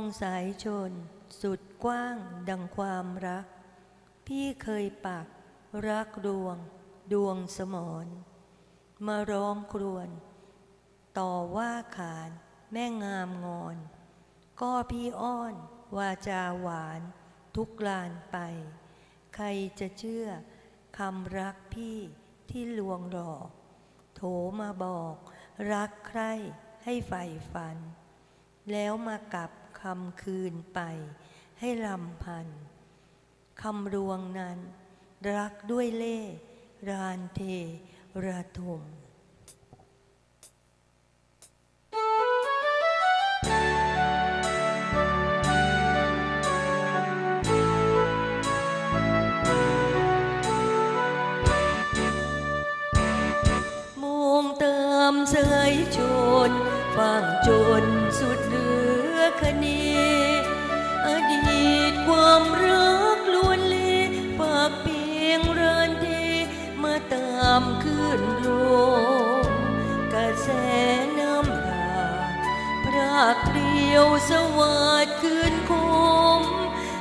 องสายชน สุดกว้างดังความรัก พี่เคยปัก รักดวง ดวงสมรมาร้องครวญต่อว่าขานแม่งามงอน ก็พี่อ้อน วาจาหวาน ทุกลานไป ใครจะเชื่อคำรักพี่ที่ลวงหลอก โถมาบอก รักใครให้ใฝ่ฝัน แล้วมากับ คำคืนไป ให้ลำพันคำรวงนั้น รักด้วยเล่รานเทระทมมงเติมเสยชนฟังจนสุดเหลือ คณีอดีตความรักล้วนเลฝากเพียงเรอนเทมาตามคืนโรงกระแสน้ำตาพรากเดียวสวัสดคืนคม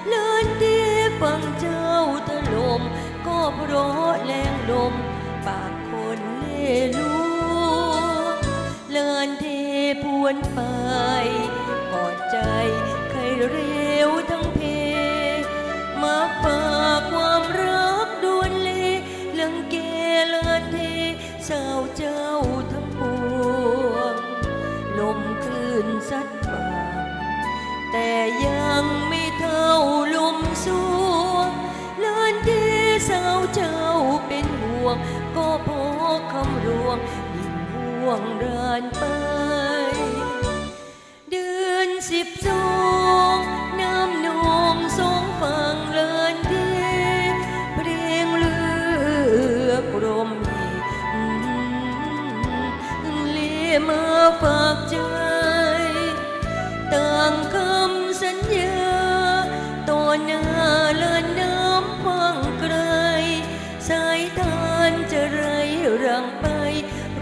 เลินที่ฟังเจ้าถล่มก็เพราะแรงลม ปากคนเล่ลวเลินเทพวนไป เร็วทั้งเพ มาฝากความรักดวนเลเรื่องเกเลินเทสาวเจ้าทั้งปวง ลมคลื่นซัดมาแต่ยังไม่เท่าลมสวงเลินที่สาวเจ้าเป็นห่วง ก็พราะคำรวงยิ่งห่วงเดินไป มเลียมาฝากใจ ต่างคำสัญญาต่อหน้าเลินน้ำฟังไกล สายทานจะไรรังไป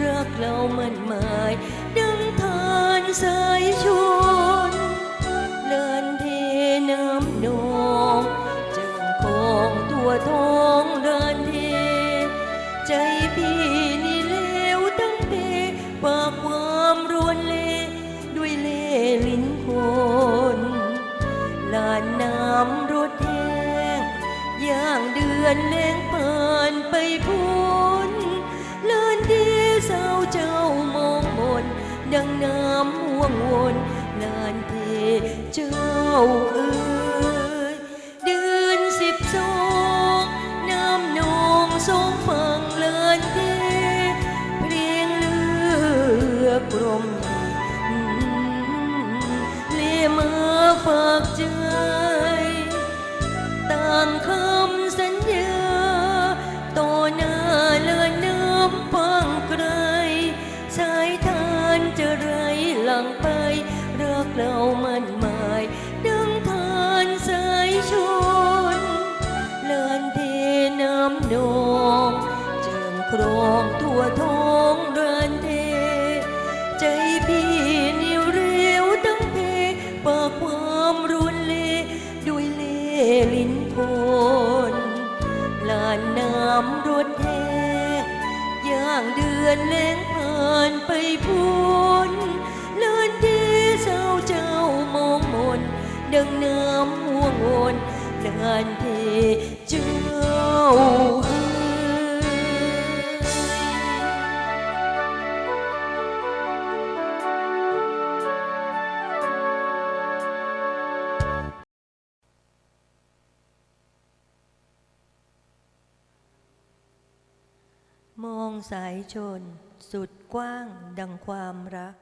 รักเรามันหมาย ดังทานสายชนเลินเทน้ำนองจิงคองตัวท้องเลินเทใจพี่ อนแรงผ่านไปพ้นเลื่อนดีสาวเจ้ามองมนดังน้ำห่วงวนลานเทเจ้าเอ๋ย ไปรักเรามันหมายดังทานสายชนเลินเทน้ำนองเจิงครองทั่วท้องเดินเท ใจพี่นี่เร็วตั้งเพปากความรุนเลด้วยเล่ลิ้นคนลานน้ำรถแห้งย่างเดือนแรงผ่านไปพ้น ดังน้ำห่วงวนลานเทเจ้าเอ๋ยมองสายชนสุดกว้างดังความรัก